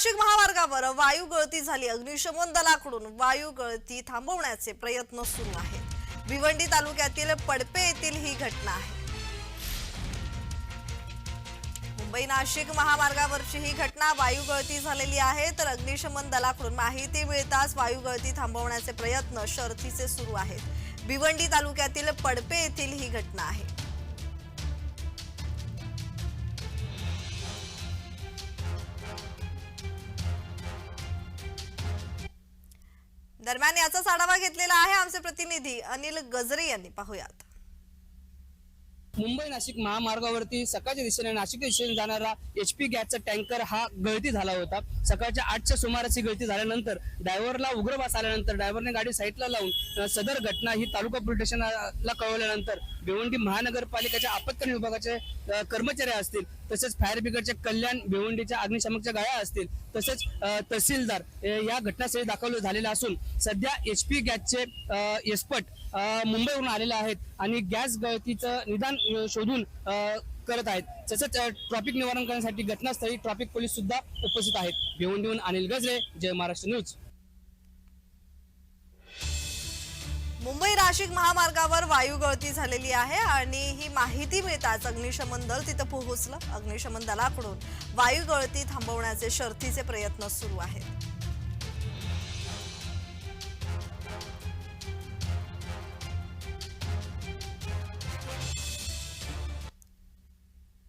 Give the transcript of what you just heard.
नाशिक महामार्गावर वायू गळती झाली. अग्निशमन दलाकडून वायू गळती थांबवण्याचे प्रयत्न सुरू आहेत. भिवंडी तालुक्यातील पडपे येथील ही घटना आहे. मुंबई नाशिक महामार्गावरची ही घटना वायू गळती झालेली आहे. तर अग्निशमन दलाकडून माहिती मिळताच वायू गळती थांबवण्याचे प्रयत्न शर्थीचे सुरू आहेत. भिवंडी तालुक्यातील पडपे येथील ही घटना आहे. दरम्यान याचाच आढावा घेतलेला आहे आमचे प्रतिनिधी अनिल गजरे यांनी. पाहुयात. मुंबई नाशिक महामार्गावरती सकाळच्या दिशेने नाशिक दिशेने जाणारा एच पी गॅसचा टँकर हा गळती झाला होता. सकाळच्या आठच्या सुमारास ही गळती झाल्यानंतर ड्रायव्हरला उग्रवास आल्यानंतर ड्रायव्हरने गाडी साईडला लावून सदर घटना ही तालुका पोलीस स्टेशनला कळवल्यानंतर भिवंडी महानगरपालिकेच्या आपत्कालीन विभागाचे कर्मचारी असतील तसेच फायर ब्रिगेडचे कल्याण भिवंडीच्या अग्निशामकच्या गाड्या असतील तसेच तहसीलदार या घटनास्थळी दाखल झालेले असून सध्या एच पी गॅसचे एसपट मुंबईवरून आलेले आहेत आणि गॅस गळतीचं निदान शोधून करत आहेत. तसंच ट्रॅफिक निवारण करण्यासाठी घटनास्थळी ट्रॅफिक पोलीस सुद्धा उपस्थित आहेत. भिवंडीहून अनिल गजरे जय महाराष्ट्र न्यूज. मुंबई नाशिक महामार्गावर वायू गळती झालेली आहे आणि ही माहिती मिळताच अग्निशमन दल तिथं पोहोचलं. अग्निशमन दलाकडून वायू गळती थांबवण्याचे शर्थीचे प्रयत्न सुरू आहेत.